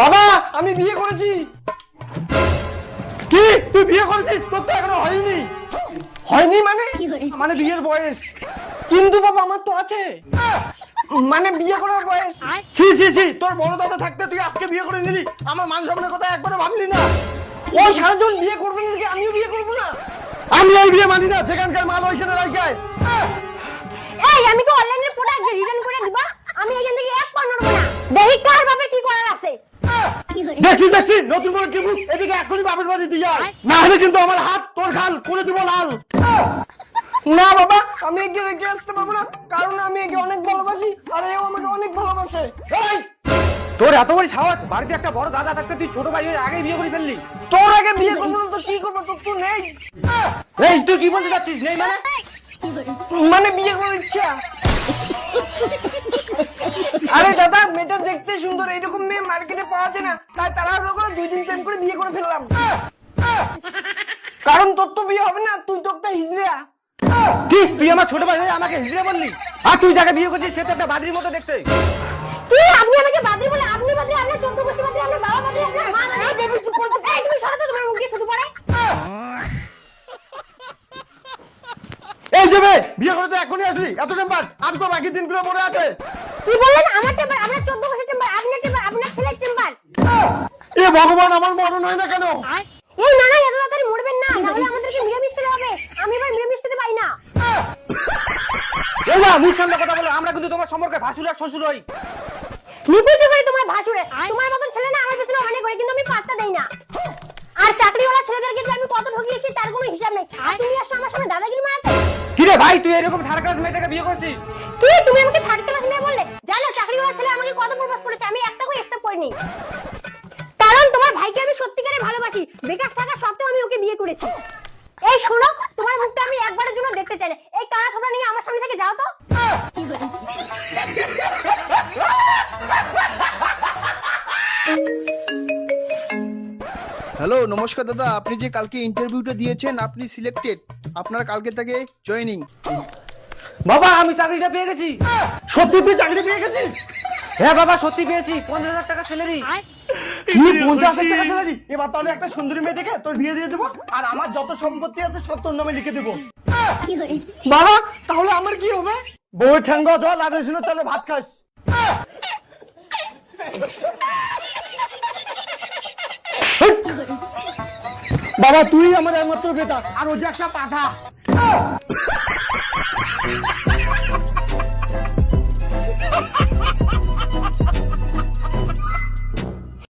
বাবা আমি বিয়ে করেছি। কি? তুই বিয়ে করেছিস? তোর তো এখনও হয়নি। হয়নি মানে? মানে বিয়ের বয়স। কিন্তু বাবা আমার তো আছে। মানে বিয়ে করার বয়স। ছি ছি ছি তোর বড় দাদা থাকতে তুই আজকে বিয়ে করে নিলি। আমার মান সম্মানের কথা একবারও ভাবলি না। ও সারাজন বিয়ে করবে না দেখে আমিও বিয়ে করব না। আমি এই বিয়ে মানি না যেখানকার মাল ওইখানে রাখায় এই আমি তো অনলাইনে প্রোডাক্ট রিটার্ন করে দিবা। আমি এখান থেকে এক পা নড়বো না। দেখি কার দেখছি দেখছি নতুন করে কি এদিকে এখনই বাপের বাড়ি দিয়ে যায় না হলে কিন্তু আমার হাত তোর খাল করে দিব লাল। না বাবা আমি একে রেখে আসতে পারব না কারণ আমি একে অনেক ভালোবাসি আর এও আমাকে অনেক ভালোবাসে। তোর এত বড় সাহস বাড়িতে একটা বড় দাদা থাকতে তুই ছোট ভাই আগে বিয়ে করে ফেললি। তোর আগে বিয়ে করব না তো কি করব? তোর তো নেই। এই তুই কি বলতে চাচ্ছিস? নেই মানে? মানে বিয়ে করার ইচ্ছা। আরে দাদা দেখতে সুন্দর এরকম মেয়ে মার্কেটে পাওয়া যায় না। তাই তারা করে দুই দিন প্রেম করে বিয়ে করে ফেললাম। কারণ তোর তো বিয়ে হবে না তুই তো একটা হিজড়া। কি? তুই আমার ছোট ভাই হয়ে আমাকে হিজড়ে বললি? আর তুই যাকে বিয়ে করছিস সে তো একটা বাদরির মতো দেখতে। তুই আপনি আমাকে বাদরি বলে আপনি বাদরি আমরা চোদ্দ গোষ্ঠী বাদরি বাবা বাদরি মা বাদরি। বেবি চুপ করো এই তুমি সরাতে তোমার মুখ দিয়ে থুতু পড়ে এই যে বে, বিয়ে করে তো এখনই আসলি? এত টেম্পার আর তো বাকি দিনগুলো মনে আছে? কি বললেন? আমার টেম্পার চোদ্দ গোষ্ঠী টেম্পার আপনার টেম্পার আপনার ছেলের টেম্পার এ ভগবান আমার মরণ হয় না কেন? এই না না এত তাড়াতাড়ি মরবেন না। তাহলে আমাদেরকে নিরামিষ খেতে হবে। আমি এবার নিরামিষ খেতে পাই না। এই না মুখ সামনে কথা বলো। আমরা কিন্তু তোমার সম্পর্কে ভাসুর আর শ্বশুর হই। করে তোমরা ভাসুরে। তোমার মতন ছেলে না আমার পেছনে অনেক করে কিন্তু আমি পাত্তা দেই না। আর চাকরিওয়ালা ছেলেদেরকে যে আমি কত ঠকিয়েছি তার কোনো হিসাব নেই। তুমি আসো আমার সামনে দাদাগিরি মারাতে। ভাই, তুই এরকম থার্ড ক্লাস মেয়েটাকে বিয়ে করছিস? কি তুমি আমাকে থার্ড ক্লাস মেয়ে বললে? জানো, চাকরি করার ছেলে আমাকে কত প্রপোজ করেছে? আমি একটা কই অ্যাকসেপ্ট করিনি কারণ তোমার ভাইকে আমি সত্যিকারে ভালোবাসি। বেকার থাকা সত্ত্বেও আমি ওকে বিয়ে করেছি। এই শোনো, তোমার মুখটা আমি একবারের জন্য দেখতে চাই এই কালা থোবড়া নিয়ে আমার সামনে থেকে যাও তো। হ্যালো নমস্কার দাদা আপনি যে কালকে ইন্টারভিউটা দিয়েছেন আপনি সিলেক্টেড আপনার কালকে থেকে জয়েনিং বাবা আমি চাকরিটা পেয়ে গেছি। সত্যি তুই চাকরি পেয়ে গেছিস? হ্যাঁ বাবা সত্যি পেয়েছি পঞ্চাশ হাজার টাকা স্যালারি কি পঞ্চাশ হাজার টাকা salary? এবার তাহলে একটা সুন্দরী মেয়ে দেখে তোর বিয়ে দিয়ে দেবো আর আমার যত সম্পত্তি আছে সব তোর নামে লিখে দেবো। বাবা তাহলে আমার কি হবে? বউ ঠ্যাঙ্গ জল আর শুনে চলে ভাত খাস। বাবা তুই আমার একমাত্র বেটা আর ও যে একটা পাঠা।